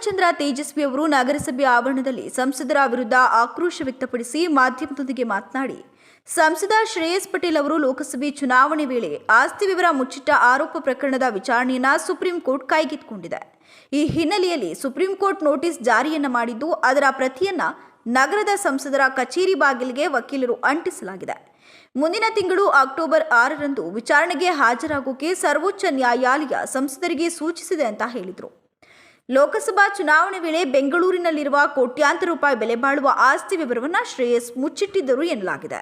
ಪೂರ್ಣಚಂದ್ರ ತೇಜಸ್ವಿ ಅವರು ನಗರಸಭೆ ಆವರಣದಲ್ಲಿ ಸಂಸದರ ವಿರುದ್ಧ ಆಕ್ರೋಶ ವ್ಯಕ್ತಪಡಿಸಿ ಮಾಧ್ಯಮದೊಂದಿಗೆ ಮಾತನಾಡಿ, ಸಂಸದ ಶ್ರೇಯಸ್ ಪಟೇಲ್ ಅವರು ಲೋಕಸಭೆ ಚುನಾವಣೆ ವೇಳೆ ಆಸ್ತಿ ವಿವರ ಮುಚ್ಚಿಟ್ಟ ಆರೋಪ ಪ್ರಕರಣದ ವಿಚಾರಣೆಯನ್ನು ಸುಪ್ರೀಂ ಕೋರ್ಟ್ ಕೈಗೆತ್ತಿಕೊಂಡಿದೆ. ಈ ಹಿನ್ನೆಲೆಯಲ್ಲಿ ಸುಪ್ರೀಂ ಕೋರ್ಟ್ ನೋಟಿಸ್ ಜಾರಿಯನ್ನ ಮಾಡಿದ್ದು, ಅದರ ಪ್ರತಿಯನ್ನ ನಗರದ ಸಂಸದರ ಕಚೇರಿ ಬಾಗಿಲಿಗೆ ವಕೀಲರು ಅಂಟಿಸಲಾಗಿದೆ. ಮುಂದಿನ ತಿಂಗಳು ಅಕ್ಟೋಬರ್ ಆರರಂದು ವಿಚಾರಣೆಗೆ ಹಾಜರಾಗೋಕೆ ಸರ್ವೋಚ್ಚ ನ್ಯಾಯಾಲಯ ಸಂಸದರಿಗೆ ಸೂಚಿಸಿದೆ ಅಂತ ಹೇಳಿದರು. ಲೋಕಸಭಾ ಚುನಾವಣೆ ವೇಳೆ ಬೆಂಗಳೂರಿನಲ್ಲಿರುವ ಕೋಟ್ಯಾಂತರ ರೂಪಾಯಿ ಬೆಲೆ ಬಾಳುವ ಆಸ್ತಿ ವಿವರವನ್ನು ಶ್ರೇಯಸ್ ಮುಚ್ಚಿಟ್ಟಿದ್ದರು ಎನ್ನಲಾಗಿದೆ.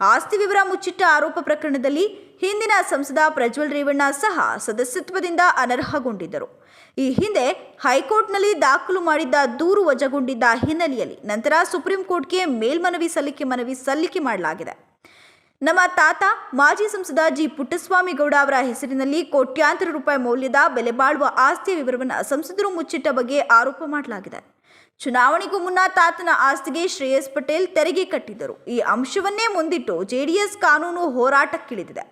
ಆಸ್ತಿ ವಿವರ ಮುಚ್ಚಿಟ್ಟ ಆರೋಪ ಪ್ರಕರಣದಲ್ಲಿ ಹಿಂದಿನ ಸಂಸದ ಪ್ರಜ್ವಲ್ ರೇವಣ್ಣ ಸಹ ಸದಸ್ಯತ್ವದಿಂದ ಅನರ್ಹಗೊಂಡಿದ್ದರು. ಈ ಹಿಂದೆ ಹೈಕೋರ್ಟ್ನಲ್ಲಿ ದಾಖಲು ಮಾಡಿದ್ದ ದೂರು ವಜಾಗೊಂಡಿದ್ದ ಹಿನ್ನೆಲೆಯಲ್ಲಿ ನಂತರ ಸುಪ್ರೀಂ ಕೋರ್ಟ್ಗೆ ಮೇಲ್ಮನವಿ ಸಲ್ಲಿಕೆ ಮನವಿ ಸಲ್ಲಿಕೆ ಮಾಡಲಾಗಿದೆ. ನಮ್ಮ ತಾತ ಮಾಜಿ ಸಂಸದ ಜಿ ಪುಟ್ಟಸ್ವಾಮಿ ಗೌಡ ಅವರ ಹೆಸರಿನಲ್ಲಿ ಕೋಟ್ಯಾಂತರ ರೂಪಾಯಿ ಮೌಲ್ಯದ ಬೆಲೆ ಬಾಳುವ ಆಸ್ತಿಯ ವಿವರವನ್ನು ಸಂಸದರು ಮುಚ್ಚಿಟ್ಟ ಬಗ್ಗೆ ಆರೋಪ ಮಾಡಲಾಗಿದೆ. ಚುನಾವಣೆಗೂ ಮುನ್ನ ತಾತನ ಆಸ್ತಿಗೆ ಶ್ರೇಯಸ್ ಪಟೇಲ್ ತೆರಿಗೆ ಕಟ್ಟಿದ್ದರು. ಈ ಅಂಶವನ್ನೇ ಮುಂದಿಟ್ಟು ಜೆಡಿಎಸ್ ಕಾನೂನು ಹೋರಾಟಕ್ಕಿಳಿದಿದೆ.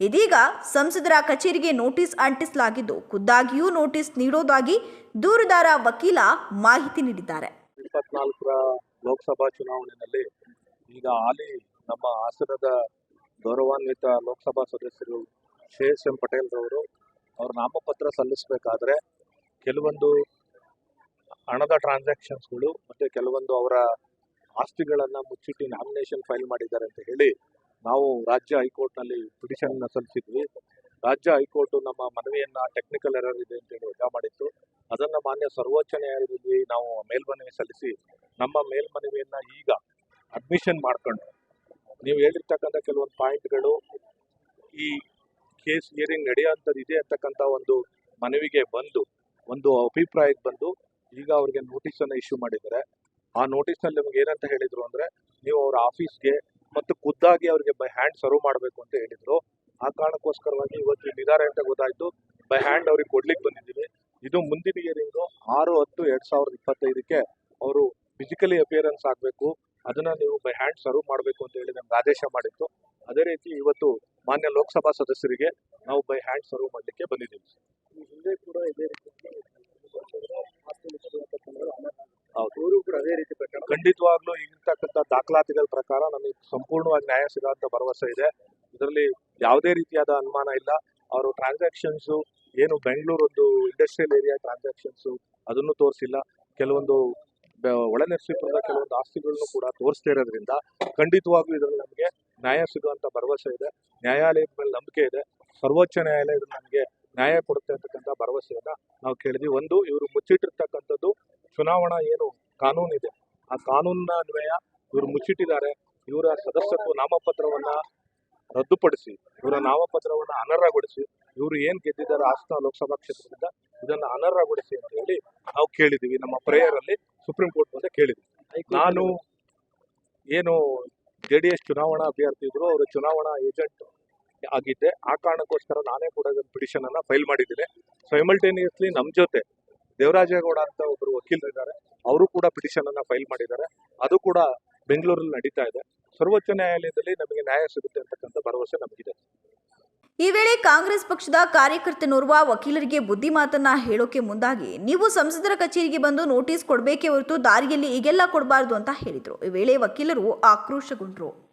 ಇದೀಗ ಸಂಸದರ ಕಚೇರಿಗೆ ನೋಟಿಸ್ ಅಂಟಿಸಲಾಗಿದ್ದು, ಖುದ್ದಾಗಿಯೂ ನೋಟಿಸ್ ನೀಡೋದಾಗಿ ದೂರುದಾರ ವಕೀಲ ಮಾಹಿತಿ ನೀಡಿದ್ದಾರೆ. ಲೋಕಸಭಾ ಚುನಾವಣೆಯಲ್ಲಿ ಈಗ ಹಾಲಿ ನಮ್ಮ ಹಾಸನದ ಗೌರವಾನ್ವಿತ ಲೋಕಸಭಾ ಸದಸ್ಯರು ಶ್ರೇಯಸ್ ಎಂ ಪಟೇಲ್ ರವರು ಅವ್ರ ನಾಮಪತ್ರ ಸಲ್ಲಿಸಬೇಕಾದ್ರೆ ಕೆಲವೊಂದು ಹಣದ ಟ್ರಾನ್ಸಾಕ್ಷನ್ಸ್ಗಳು ಮತ್ತೆ ಕೆಲವೊಂದು ಅವರ ಆಸ್ತಿಗಳನ್ನ ಮುಚ್ಚಿಟ್ಟು ನಾಮಿನೇಷನ್ ಫೈಲ್ ಮಾಡಿದ್ದಾರೆ ಅಂತ ಹೇಳಿ ನಾವು ರಾಜ್ಯ ಹೈಕೋರ್ಟ್ನಲ್ಲಿ ಪಿಟಿಷನ್ ಸಲ್ಲಿಸಿದ್ವಿ. ರಾಜ್ಯ ಹೈಕೋರ್ಟ್ ನಮ್ಮ ಮನವಿಯನ್ನ ಟೆಕ್ನಿಕಲ್ ಎರರ್ ಇದೆ ಅಂತ ಹೇಳಿ ವಜಾ ಮಾಡಿತ್ತು. ಅದನ್ನ ಮಾನ್ಯ ಸರ್ವೋಚ್ಚ ನ್ಯಾಯಾಲಯದಲ್ಲಿ ನಾವು ಮೇಲ್ಮನವಿ ಸಲ್ಲಿಸಿ ನಮ್ಮ ಮೇಲ್ಮನವಿಯನ್ನ ಈಗ ಅಡ್ಮಿಷನ್ ಮಾಡ್ಕೊಂಡು ನೀವು ಹೇಳಿರ್ತಕ್ಕಂಥ ಕೆಲವೊಂದು ಪಾಯಿಂಟ್ಗಳು ಈ ಕೇಸ್ ಹಿಯರಿಂಗ್ ನಡೆಯೋಂಥದ್ದು ಇದೆ ಅಂತಕ್ಕಂಥ ಒಂದು ಮನವಿಗೆ ಬಂದು, ಒಂದು ಅಭಿಪ್ರಾಯಕ್ಕೆ ಬಂದು ಈಗ ಅವ್ರಿಗೆ ನೋಟಿಸನ್ನು ಇಶ್ಯೂ ಮಾಡಿದ್ದಾರೆ. ಆ ನೋಟಿಸ್ನಲ್ಲಿ ನಮ್ಗೆ ಏನಂತ ಹೇಳಿದರು ಅಂದರೆ, ನೀವು ಅವ್ರ ಆಫೀಸ್ಗೆ ಮತ್ತು ಖುದ್ದಾಗಿ ಅವ್ರಿಗೆ ಬೈ ಹ್ಯಾಂಡ್ ಸರ್ವ್ ಮಾಡಬೇಕು ಅಂತ ಹೇಳಿದರು. ಆ ಕಾರಣಕ್ಕೋಸ್ಕರವಾಗಿ ಇವತ್ತು ನಿಧಾರ ಅಂತ ಗೊತ್ತಾಯಿತು. ಬೈ ಹ್ಯಾಂಡ್ ಅವ್ರಿಗೆ ಕೊಡ್ಲಿಕ್ಕೆ ಬಂದಿದ್ದೀವಿ. ಇದು ಮುಂದಿನ ಇಯರಿಂಗು ಆರು ಹತ್ತು ಎರಡು ಸಾವಿರದ ಇಪ್ಪತ್ತೈದಕ್ಕೆ ಅವರು ಫಿಸಿಕಲಿ ಅಪಿಯರೆನ್ಸ್ ಆಗಬೇಕು. ಅದನ್ನ ನೀವು ಬೈ ಹ್ಯಾಂಡ್ ಸರ್ವ್ ಮಾಡಬೇಕು ಅಂತ ಹೇಳಿ ನಮ್ಗೆ ಆದೇಶ ಮಾಡಿತ್ತು. ಅದೇ ರೀತಿ ಇವತ್ತು ಮಾನ್ಯ ಲೋಕಸಭಾ ಸದಸ್ಯರಿಗೆ ನಾವು ಬೈ ಹ್ಯಾಂಡ್ ಸರ್ವ್ ಮಾಡಲಿಕ್ಕೆ ಬಂದಿದ್ದೀವಿ. ಹಿಂದೆ ಕೂಡ ಇದೇ ರೀತಿ ಅವರು ಕೂಡ ಅದೇ ರೀತಿ ಖಂಡಿತವಾಗ್ಲೂ ಇರ್ತಕ್ಕಂಥ ದಾಖಲಾತಿಗಳ ಪ್ರಕಾರ ನಮಗೆ ಸಂಪೂರ್ಣವಾಗಿ ನ್ಯಾಯ ಸಿಗುವಂತ ಭರವಸೆ ಇದೆ. ಇದರಲ್ಲಿ ಯಾವುದೇ ರೀತಿಯಾದ ಅನುಮಾನ ಇಲ್ಲ. ಅವರು ಟ್ರಾನ್ಸಾಕ್ಷನ್ಸ್ ಏನು ಬೆಂಗಳೂರು ಒಂದು ಇಂಡಸ್ಟ್ರಿಯಲ್ ಏರಿಯಾ ಟ್ರಾನ್ಸಾಕ್ಷನ್ಸ್ ಅದನ್ನು ತೋರಿಸಿಲ್ಲ. ಕೆಲವೊಂದು ಒಳನರಸೀಪುರದ ಕೆಲವೊಂದು ಆಸ್ತಿಗಳನ್ನು ಕೂಡ ತೋರಿಸ್ತಾ ಇರೋದ್ರಿಂದ ಖಂಡಿತವಾಗ್ಲೂ ಇದರಲ್ಲಿ ನಮಗೆ ನ್ಯಾಯ ಸಿಗುವಂತ ಭರವಸೆ ಇದೆ. ನ್ಯಾಯಾಲಯದ ಮೇಲೆ ನಂಬಿಕೆ ಇದೆ. ಸರ್ವೋಚ್ಚ ನ್ಯಾಯಾಲಯ ನಮಗೆ ನ್ಯಾಯ ಕೊಡುತ್ತೆ ಅಂತಕ್ಕಂಥ ಭರವಸೆಯನ್ನ ನಾವು ಕೇಳಿದ್ವಿ. ಒಂದು, ಇವರು ಮುಚ್ಚಿಟ್ಟಿರ್ತಕ್ಕಂಥದ್ದು ಚುನಾವಣಾ ಏನು ಕಾನೂನು ಇದೆ. ಆ ಕಾನೂನಿನ ಅನ್ವಯ ಇವರು ಮುಚ್ಚಿಟ್ಟಿದ್ದಾರೆ. ಇವರ ಸದಸ್ಯತ್ವ ನಾಮಪತ್ರವನ್ನ ರದ್ದುಪಡಿಸಿ, ಇವರ ನಾಮಪತ್ರವನ್ನ ಅನರ್ಹಗೊಳಿಸಿ, ಇವರು ಏನ್ ಗೆದ್ದಿದ್ದಾರೆ ಹಾಸನ ಲೋಕಸಭಾ ಕ್ಷೇತ್ರದಿಂದ ಇದನ್ನ ಅನರ್ಹಗೊಳಿಸಿ ಅಂತ ಹೇಳಿ ನಾವು ಕೇಳಿದೀವಿ. ನಮ್ಮ ಪ್ರೇಯರ್ ಅಲ್ಲಿ ಸುಪ್ರೀಂ ಕೋರ್ಟ್ ಮುಂದೆ ಕೇಳಿದ್ವಿ. ನಾನು ಏನು ಜೆ ಡಿ ಎಸ್ ಚುನಾವಣಾ ಅಭ್ಯರ್ಥಿ ಇದ್ರು ಅವರು ಚುನಾವಣಾ ಏಜೆಂಟ್ ಆಗಿದ್ದೆ. ಆ ಕಾರಣಕ್ಕೋಸ್ಕರ ನಾನೇ ಕೂಡ ಪಿಟಿಷನ್ ಅನ್ನ ಫೈಲ್ ಮಾಡಿದ್ದೀನಿ. ಸೈಮಲ್ಟೇನಿಯಸ್ಲಿ ನಮ್ಮ ಜೊತೆ ದೇವರಾಜೇಗೌಡ ಅಂತ ಒಬ್ಬರು ವಕೀಲರಿದ್ದಾರೆ. ಅವರು ಕೂಡ ಪಿಟಿಷನ್ ಅನ್ನ ಫೈಲ್ ಮಾಡಿದ್ದಾರೆ. ಅದು ಕೂಡ ಬೆಂಗಳೂರಲ್ಲಿ ನಡೀತಾ ಇದೆ. ಸರ್ವೋಚ್ಚ ನ್ಯಾಯಾಲಯದಲ್ಲಿ ನಮಗೆ ನ್ಯಾಯ ಸಿಗುತ್ತೆ ಅಂತಕ್ಕಂಥ ಭರವಸೆ ನಮಗಿದೆ. ಈ ವೇಳೆ ಕಾಂಗ್ರೆಸ್ ಪಕ್ಷದ ಕಾರ್ಯಕರ್ತನೋರ್ವ ವಕೀಲರಿಗೆ ಬುದ್ಧಿ ಮಾತನ್ನ ಹೇಳೋಕೆ ಮುಂದಾಗಿ, ನೀವು ಸಂಸದರ ಕಚೇರಿಗೆ ಬಂದು ನೋಟಿಸ್ ಕೊಡಬೇಕೇ ಹೊರತು ದಾರಿಯಲ್ಲಿ ಈಗೆಲ್ಲ ಕೊಡಬಾರದು ಅಂತ ಹೇಳಿದರು. ಈ ವೇಳೆ ವಕೀಲರು ಆಕ್ರೋಶಗೊಂಡರು.